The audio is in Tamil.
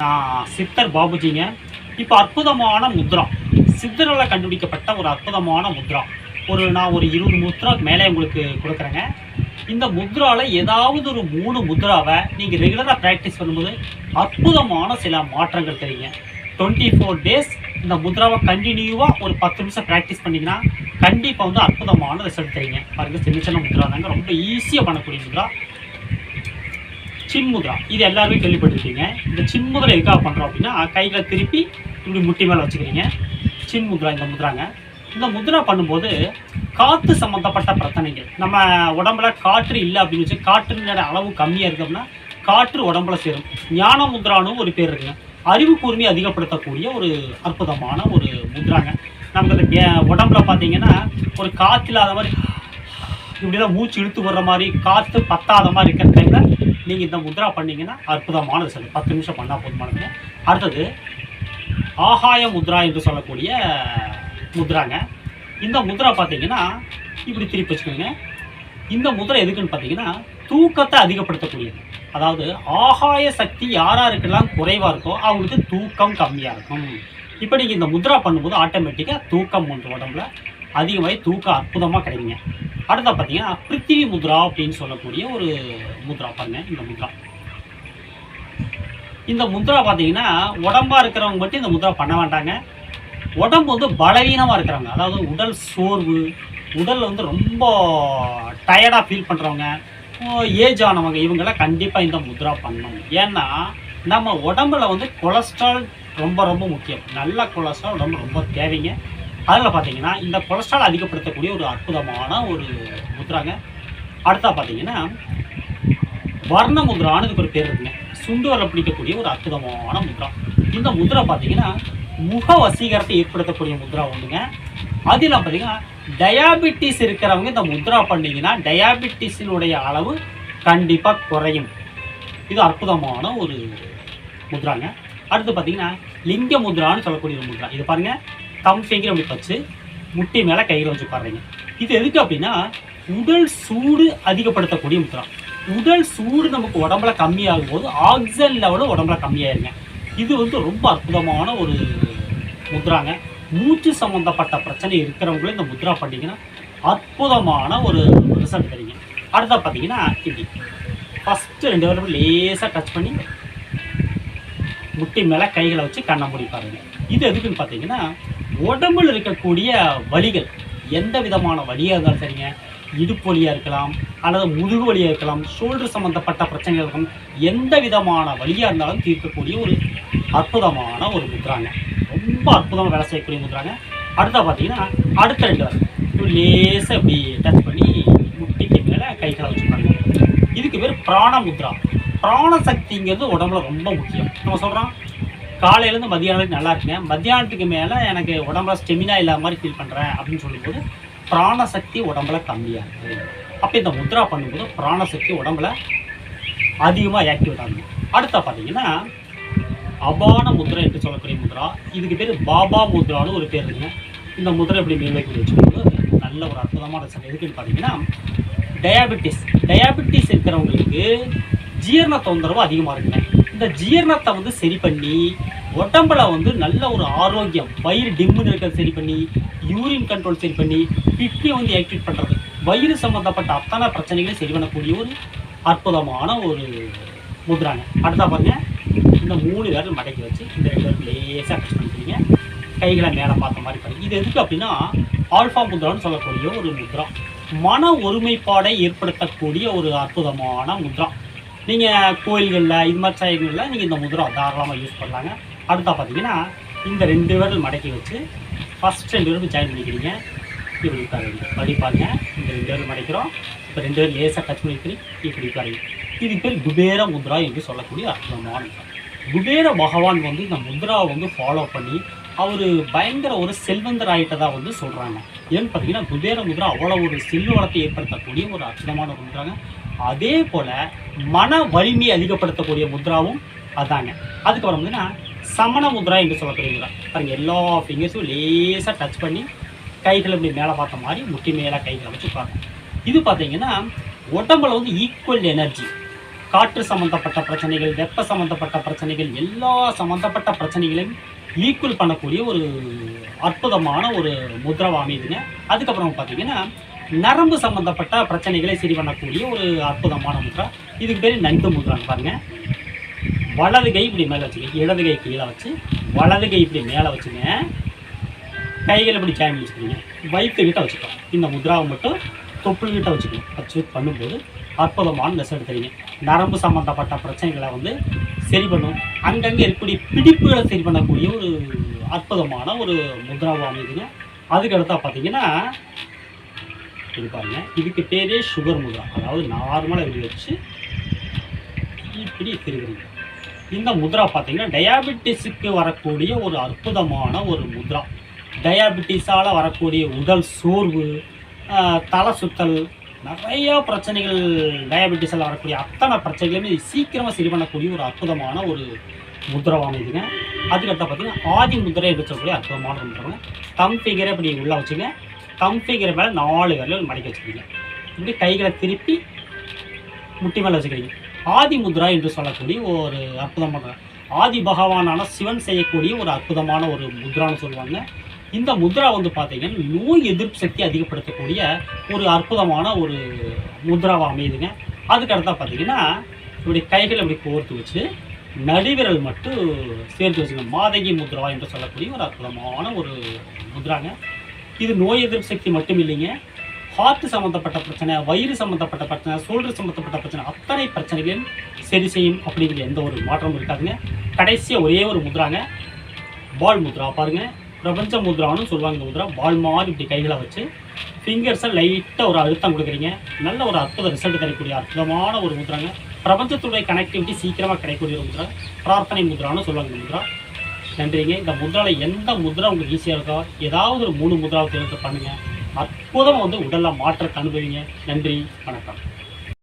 நான் சித்தர் பாபுஜிங்க. இப்போ அற்புதமான முத்ரா. சித்தரால் கண்டுபிடிக்கப்பட்ட ஒரு அற்புதமான முத்ரா. ஒரு நான் ஒரு இருபது முத்ரா மேலே உங்களுக்கு கொடுக்குறேங்க. இந்த முத்ராவில் ஏதாவது ஒரு மூணு முத்ராவை நீங்கள் ரெகுலராக ப்ராக்டிஸ் பண்ணும்போது அற்புதமான சில மாற்றங்கள் தெரியுங்க. டுவெண்ட்டி ஃபோர் டேஸ் இந்த முத்ராவை கண்டினியூவாக ஒரு பத்து நிமிஷம் ப்ராக்டிஸ் பண்ணிங்கன்னா கண்டிப்பாக வந்து அற்புதமான ரிசல்ட் தெரியுங்க. பாருங்கள் சின்ன சின்ன முத்ரா தாங்க. ரொம்ப ஈஸியாக பண்ணக்கூடிய முத்ரா. சின்முத்ரா. இது எல்லாருமே கேள்விப்பட்டிருக்கீங்க. இந்த சின்முத்ரா எதுக்காக பண்ணுறோம் அப்படின்னா கையில் திருப்பி இப்படி முட்டி மேலே வச்சுக்கிறீங்க. சின்முத்ரா இந்த முத்ராங்க. இந்த முத்ரா பண்ணும்போது காற்று சம்மந்தப்பட்ட பிரச்சனைகள். நம்ம உடம்புல காற்று இல்லை அப்படின்னு வச்சு காற்றுனோட அளவு கம்மியாக இருக்கோம்னா காற்று உடம்புல சேரும். ஞான முத்ரானும் ஒரு பேர் இருக்குங்க. அறிவு கூர்மையை அதிகப்படுத்தக்கூடிய ஒரு அற்புதமான ஒரு முத்ராங்க. நமக்கு அந்த உடம்புல பார்த்தீங்கன்னா ஒரு காற்று இல்லாத மாதிரி இப்படிலாம் மூச்சு இழுத்து வர்ற மாதிரி காற்று பத்தாத மாதிரி இருக்கிற டைமில் நீங்கள் இந்த முத்ரா பண்ணீங்கன்னா அற்புதமானது சார் பத்து நிமிஷம் பண்ணால் போதுமானது அடுத்தது ஆகாய முத்ரா என்று சொல்லக்கூடிய முத்ராங்க. இந்த முத்ரா பார்த்தீங்கன்னா இப்படி திருப்பி வச்சுக்கோங்க. இந்த முத்ரா எதுக்குன்னு பார்த்தீங்கன்னா தூக்கத்தை அதிகப்படுத்தக்கூடியது. அதாவது ஆகாய சக்தி யாராருக்கெல்லாம் குறைவாக இருக்கோ அவங்களுக்கு தூக்கம் கம்மியாக இருக்கும். இப்போ நீங்கள் இந்த முத்ரா பண்ணும்போது ஆட்டோமேட்டிக்காக தூக்கம் ஒன்று உடம்புல. அதிகமாகி தூக்கம் அற்புதமாக கிடைக்குங்க. அடுத்த பார்த்தீங்கன்னா பிருத்திவி முத்ரா அப்படின்னு சொல்லக்கூடிய ஒரு முத்ரா பாருங்க இந்த முத்ரா. இந்த முத்ரா பார்த்தீங்கன்னா உடம்பா இருக்கிறவங்க மட்டும் இந்த முத்ரா பண்ண வேண்டாங்க உடம்பு வந்து பலவீனமாக இருக்கிறவங்க அதாவது உடல் சோர்வு உடல் வந்து ரொம்ப டயர்டாக ஃபீல் பண்ணுறவங்க ஏஜ் ஆனவங்க இவங்கெல்லாம் கண்டிப்பாக இந்த முத்ரா பண்ணணும். ஏன்னா நம்ம உடம்புல வந்து கொலஸ்ட்ரால் ரொம்ப ரொம்ப முக்கியம். நல்ல கொலஸ்ட்ரால் உடம்பு ரொம்ப தேவைங்க. அதில் பார்த்தீங்கன்னா இந்த கொலஸ்ட்ரால் அதிகப்படுத்தக்கூடிய ஒரு அற்புதமான ஒரு முத்ராங்க அடுத்தா பார்த்தீங்கன்னா வர்ண முத்ரான்னு இதுக்கு ஒரு பேர் இருக்குங்க. சுண்டுவரில் பிடிக்கக்கூடிய ஒரு அற்புதமான முத்ரா இந்த முத்ரா பார்த்தீங்கன்னா முக வசீகரத்தை ஏற்படுத்தக்கூடிய முத்ரா ஒன்றுங்க அதில் பார்த்தீங்கன்னா டயாபிட்டிஸ் இருக்கிறவங்க இந்த முத்ரா பண்ணீங்கன்னா டயாபிட்டிஸினுடைய அளவு கண்டிப்பாக குறையும். இது அற்புதமான ஒரு முத்ராங்க அடுத்து பார்த்தீங்கன்னா லிங்க முத்ரான்னு சொல்லக்கூடிய ஒரு முத்ரா இது பாருங்கள் தம் ஃபிங்கர் அப்படி வச்சு முட்டி மேலே கையில் வச்சு பாருங்க இது எதுக்கு அப்படின்னா உடல் சூடு அதிகப்படுத்தக்கூடிய முத்ரா உடல் சூடு நமக்கு உடம்புல கம்மியாகும் போது ஆக்சிஜன் லெவலும் உடம்புல கம்மியாயிருங்க. இது வந்து ரொம்ப அற்புதமான ஒரு முத்ராங்க மூச்சு சம்மந்தப்பட்ட பிரச்சனை இருக்கிறவங்களும் இந்த முத்ரா பண்ணீங்கன்னா அற்புதமான ஒரு ரிசல்ட் தரீங்க அடுத்தா பார்த்தீங்கன்னா இப்படி ஃபஸ்ட்டு ரெண்டு பேரும் லேசாக டச் பண்ணி முட்டி மேலே கைகளை வச்சு கண்ணை மூடி பாருங்கள் இது எதுக்குன்னு பார்த்தீங்கன்னா உடம்புல இருக்கக்கூடிய வலிகள் எந்த விதமான வலியாக இருந்தாலும் சரிங்க இடுப்பு வலியாக இருக்கலாம் அல்லது முதுகு வலியாக இருக்கலாம் ஷோல்டர் சம்மந்தப்பட்ட பிரச்சனைகள் இருக்கலாம் எந்த விதமான வலியாக இருந்தாலும் தீர்க்கக்கூடிய ஒரு அற்புதமான ஒரு முத்ராங்க. ரொம்ப அற்புதமாக வேலை செய்யக்கூடிய முத்ராங்க. அடுத்தா பார்த்தீங்கன்னா அடுத்த ரெண்டு வரல் லேசாக இப்படி டச் பண்ணி முட்டிக்கு மேலே கைகளை வச்சு இதுக்கு பேர் பிராண முத்ரா. பிராண சக்திங்கிறது உடம்புல ரொம்ப முக்கியம். நம்ம சொல்கிறோம் காலையிலேருந்து மதியானம் வரைக்கும் நல்லா இருக்குங்க. மத்தியானத்துக்கு மேலே எனக்கு உடம்புல ஸ்டெமினா இல்லாத மாதிரி ஃபீல் பண்ணுறேன் அப்படின்னு சொல்லும்போது பிராணசக்தி உடம்புல கம்மியாக இருக்குது அப்போ இந்த முத்ரா பண்ணும்போது பிராணசக்தி உடம்புல அதிகமாக ஆக்டிவேட் ஆகுது. அடுத்த பார்த்தீங்கன்னா அபான முத்ரா என்று சொல்லக்கூடிய முத்ரா. இதுக்கு பேர் பாபா முத்ரான்னு ஒரு பேர் இருக்குங்க. இந்த முத்ரை எப்படி மேல்வைக்கு வச்சுக்கோங்க. நல்ல ஒரு அற்புதமான ரிசல்ட் எதுக்குன்னு பார்த்தீங்கன்னா டயாபெட்டிஸ் டயாபெட்டிஸ் இருக்கிறவங்களுக்கு ஜீரண தொந்தரவு அதிகமாக இருக்குங்க. இந்த ஜீரணத்தை வந்து சரி பண்ணி உடம்புல வந்து நல்ல ஒரு ஆரோக்கியம் வயிறு டிம்முன்னு இருக்கிறது சரி பண்ணி யூரின் கண்ட்ரோல் சரி பண்ணி கிட்னி வந்து ஆக்டிவேட் பண்ணுறது வயிறு சம்மந்தப்பட்ட அத்தனை பிரச்சனைகளையும் சரி பண்ணக்கூடிய ஒரு அற்புதமான ஒரு முத்ராங்க. அடுத்தா பாருங்க இந்த மூணு விரல் மடக்கி வச்சு இந்த ரெண்டு விரல் லேசாக டச் பண்ணிக்கிறீங்க. கைகளை மேலே பார்த்த மாதிரி பண்ணி இது எதுக்கு அப்படின்னா ஆல்ஃபா முத்ரான்னு சொல்லக்கூடிய ஒரு முத்ரா. மன ஒருமைப்பாடை ஏற்படுத்தக்கூடிய ஒரு அற்புதமான முத்ரா. நீங்கள் கோயில்களில் இது மாதிரி சைடுகளில் நீங்கள் இந்த முதிரை தாராளமாக யூஸ் பண்ணலாங்க. அடுத்தா பார்த்தீங்கன்னா இந்த ரெண்டு விரல் மடக்கி வச்சு ஃபஸ்ட் ரெண்டு விரல் ஜாயின் பண்ணிக்கிறீங்க. இப்படி உட்காருங்க அப்படி பாருங்க. இந்த ரெண்டு விரல் மடைக்கிறோம். இப்போ ரெண்டு பேரும் லேசாக டச் பண்ணிக்கிறீங்க. இப்படி உட்காருங்க இது பேர் குபேர முத்ரா என்று சொல்லக்கூடிய அற்புதமான குபேர பகவான் வந்து இந்த முத்ராவை வந்து ஃபாலோ பண்ணி அவர் பயங்கர ஒரு செல்வந்தர் வந்து சொல்கிறாங்க ஏன்னு பார்த்தீங்கன்னா குபேர முத்ரா அவ்வளோ ஒரு செல்வ வளத்தை ஏற்படுத்தக்கூடிய ஒரு அற்புதமான ஒரு முத்ராங்க. அதே போல் மன வலிமையை அதிகப்படுத்தக்கூடிய முத்ராவும் அதாங்க. அதுக்கப்புறம் வந்துன்னா சமண முத்ரா என்று சொல்லக்கூடிய முத்ரா எல்லா ஃபிங்கர்ஸும் லேசாக டச் பண்ணி கைகளை இப்படி மேலே பார்த்த மாதிரி முட்டி மேலே கைகளை வச்சு பார்க்கணும். இது பார்த்தீங்கன்னா உடம்புல வந்து ஈக்குவல் எனர்ஜி காற்று சம்மந்தப்பட்ட பிரச்சனைகள் வெப்ப சம்மந்தப்பட்ட பிரச்சனைகள் எல்லா சம்மந்தப்பட்ட பிரச்சனைகளையும் ஈக்குவல் பண்ணக்கூடிய ஒரு அற்புதமான ஒரு முத்ராவை அமைதுங்க அதுக்கப்புறம் பார்த்தீங்கன்னா நரம்பு சம்பந்தப்பட்ட பிரச்சனைகளை சரி பண்ணக்கூடிய ஒரு அற்புதமான முத்ரா. இதுக்கு பேர் நண்டு முத்ரான்னு பாருங்க. வலது கை இப்படி மேலே வச்சுக்கோங்க இடது கை கீழே வச்சு வலது கை இப்படி மேலே வச்சுங்க. கைகளை இப்படி ஜாயின் வச்சுக்கோங்க வயிற்று கிட்ட வச்சுக்கலாம். இந்த முத்ராவை மட்டும் தொப்புள் கிட்ட வச்சுக்கணும். வச்சு பண்ணும்போது அற்புதமான ரிசல்ட் தெரியுங்க நரம்பு சம்மந்தப்பட்ட பிரச்சனைகளை வந்து சரி பண்ணும். அங்கங்கே இருக்கக்கூடிய பிடிப்புகளை சரி பண்ணக்கூடிய ஒரு அற்புதமான ஒரு முத்ராவை அமைதுங்க அதுக்கு பார்த்தீங்கன்னா இது இதுக்கு பேரே சுகர் முத்ரா அதாவது நார்மலாக இப்படி வச்சு இப்படி திருவுறீங்க இந்த முத்ரா பார்த்தீங்கன்னா டயாபெட்டிஸுக்கு வரக்கூடிய ஒரு அற்புதமான ஒரு முத்ரா டயாபெட்டிஸால் வரக்கூடிய உடல் சோர்வு தலை சுத்தல் நிறையா பிரச்சனைகள் டயாபெட்டிஸால் வரக்கூடிய அத்தனை பிரச்சனைகளுமே சீக்கிரமாக சரி பண்ணக்கூடிய ஒரு அற்புதமான ஒரு முத்ராவானதுங்க அதுக்கடுத்த பார்த்தீங்கன்னா ஆதி முத்திரை என்று சொல்லக்கூடிய அற்புதமான முத்திரங்க தம் ஃபிகரை இப்படி உள்ளே வச்சுங்க. தம் மேலே நாலு விரல் மடக்கி வச்சுக்கிறீங்க. இப்படி கைகளை திருப்பி முட்டி மேலே வச்சுக்கிறீங்க. ஆதி முத்ரா என்று சொல்லக்கூடிய ஒரு அற்புதமான ஆதி பகவானான சிவன் செய்யக்கூடிய ஒரு அற்புதமான ஒரு முத்ரான்னு சொல்லுவாங்க. இந்த முத்ரா வந்து பார்த்தீங்கன்னா நோய் எதிர்ப்பு சக்தி அதிகப்படுத்தக்கூடிய ஒரு அற்புதமான ஒரு முத்ராவை அமையுதுங்க. அதுக்கு அடுத்தா பார்த்தீங்கன்னா இப்படி கைகளை இப்படி கோர்த்து வச்சு நடுவிரல் மட்டும் சேர்த்து வச்சுக்கணும். மாதங்கி முத்ரா என்று சொல்லக்கூடிய ஒரு அற்புதமான ஒரு முத்ராங்க. இது நோய் எதிர்ப்பு சக்தி மட்டும் இல்லைங்க ஹார்ட் சம்மந்தப்பட்ட பிரச்சனை வயிறு சம்மந்தப்பட்ட பிரச்சனை சோல்டர் சம்மந்தப்பட்ட பிரச்சனை அத்தனை பிரச்சனைகளையும் சரி செய்யும் அப்படிங்கிற எந்த ஒரு மாற்றமும் இருக்காதுங்க. கடைசியாக ஒரே ஒரு முத்ராங்க. பால் முத்ரா பாருங்க. பிரபஞ்ச முத்ரான்னு சொல்லுவாங்க இந்த முத்ரா. பால் மாதிரி இப்படி கைகளை வச்சு ஃபிங்கர்ஸை லைட்டாக ஒரு அழுத்தம் கொடுக்குறீங்க. நல்ல ஒரு அற்புத ரிசல்ட் தரக்கூடிய அற்புதமான ஒரு முத்ராங்க. பிரபஞ்சத்துடைய கனெக்டிவிட்டி சீக்கிரமாக கிடைக்கக்கூடிய ஒரு முத்ரா. பிரார்த்தனை முத்ரான்னு சொல்லுவாங்க இந்த முத்ரா. நன்றிங்க இந்த முத்ராவில் எந்த முத்ரா உங்களுக்கு ஈஸியாக இருக்கோ? ஏதாவது ஒரு மூணு முதலாவது தேர்ந்து பண்ணுங்கள் அற்புதமாக வந்து உடலில் மாற்றத்தை அனுபவிங்க. நன்றி. வணக்கம்.